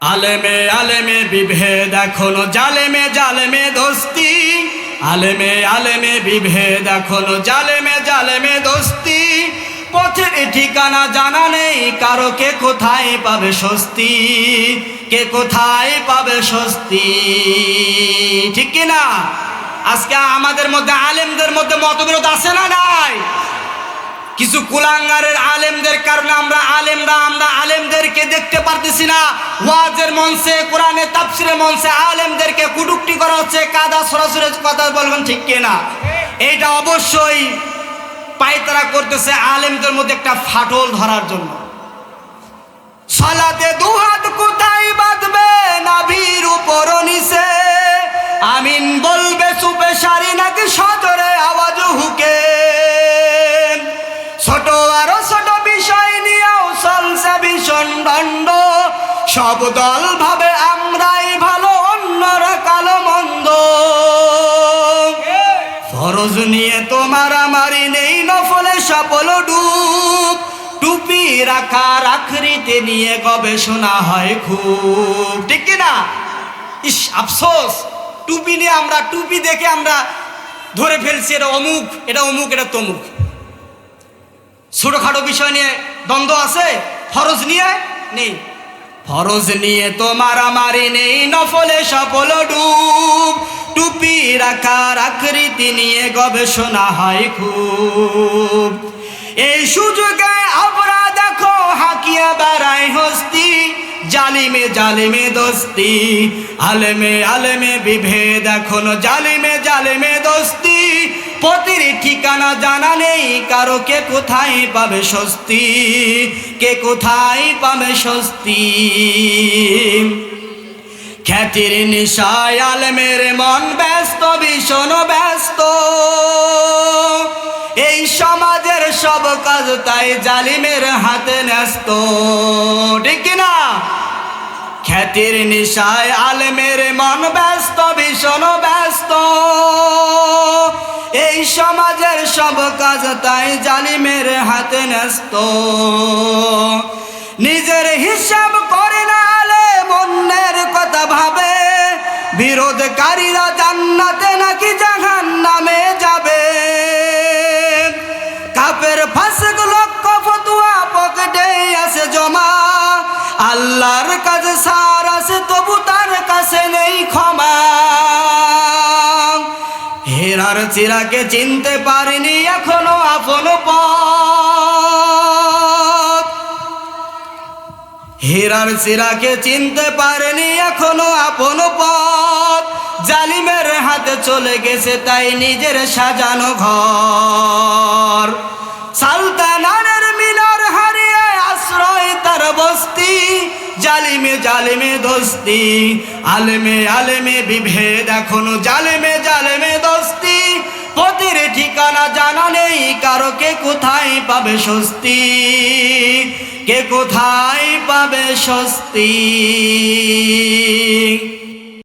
আলেমে আলেমে বিভেদ এখনও, জালেমে জালেমে দোস্তি। আলেমে আলেমে বিভেদ এখনও, জালেমে জালেমে দোস্তি। পথের ঠিকানা জানা নেই, কারও কে কোথায় পাবে স্বস্তি? কে কোথায় পাবে স্বস্তি? ঠিক কি না? আজকে আমাদের মধ্যে আলেমদের মধ্যে মতবিরোধ আছে না নাই? কিছু কুলাঙ্গারের আলেমদের কারণে আমরা আলেমরা আলেমদেরকে দেখতে পারতেছি না। ওয়াজের মঞ্চে, কোরআনে তাফসিরের মঞ্চে আলেমদেরকে কুটুক্তি করা হচ্ছে। কাদা সরাসরি কথা বলবেন ঠিক কিনা? এইটা অবশ্যই পায়তারা করতেছে আলেমদের মধ্যে একটা ফাটল ধরার জন্য। সালাতে দুহাত কোথায় বাঁধবে নাভির উপর নিচে? আমিন বলবে, সুপে সারি নাকি সদরে আওয়াজ হুকে। ছোট সব দল ভাবে আমরাই ভালো, অন্যরা কালো মন্দ। ফরজ নিয়ে তোমার আমারই নেই, নফলে সফল ডুব। টুপি রাখার আখরিতে নিয়ে গবেষণা হয় খুব। ঠিক না? ইস, আফসোস। টুপি নিয়ে আমরা, টুপি দেখে আমরা ধরে ফেলছি এটা অমুক এটা অমুক, এটা তমুক। ছোটখাটো বিষয় নিয়ে দ্বন্দ্ব আছে? ফরজ নিয়ে নেই। ফরজ নিয়ে তো মারামারি নেই নফলে সফল ডুব। টুপি রাখার আকৃতি নিয়ে গবেষণা হয় খুব। এই সুযোগে আমরা দেখো হাকিয়া বেড়ায় হস্তি, জালিমে জালিমে দোস্তি। আলেমে আলেমে বিভেদ, এখনও জালিমে জালিমে দোস্তি। পতির ঠিকানা জানা নেই। কারও কে কোথায় পাবে স্বস্তি? কে কোথায় পাবে স্বস্তি? খ্যাতির নিশায় আলমের মন ব্যস্ত, ভীষণ ব্যস্ত। এই সমাজের সব কাজ তাই জালিমের হাতে ন্যস্ত। ঠিক না? খ্যাতির নিশায় আলমের মন ব্যস্ত, ভীষণ ব্যস্ত। সব কাজ তাই জালি মেরে হাতে ন্যস্ত। নিজের হিসাব করে নালে মন্যের কথা ভাবে। বিরোধকারীরা জান্নাতে নাকি জাহান নামে যাবে। হেরার চিরাকে চিনতে পারিনি এখনও আপন পথ। হেরার চিরাকে চিনতে পারেনি এখনও আপন পথ। জালিমের হাতে চলে গেছে তাই নিজের সাজানো ঘর। সালতানানের মিনার হারিয়ে আশ্রয় তার বস্তি। জালিমে জালিমে দোস্তি, আলেমে আলেমে বিভেদ এখনও জালেমে জালেমে কারও কে কোথায় পাবে স্বস্তি? কে কোথায় পাবে স্বস্তি?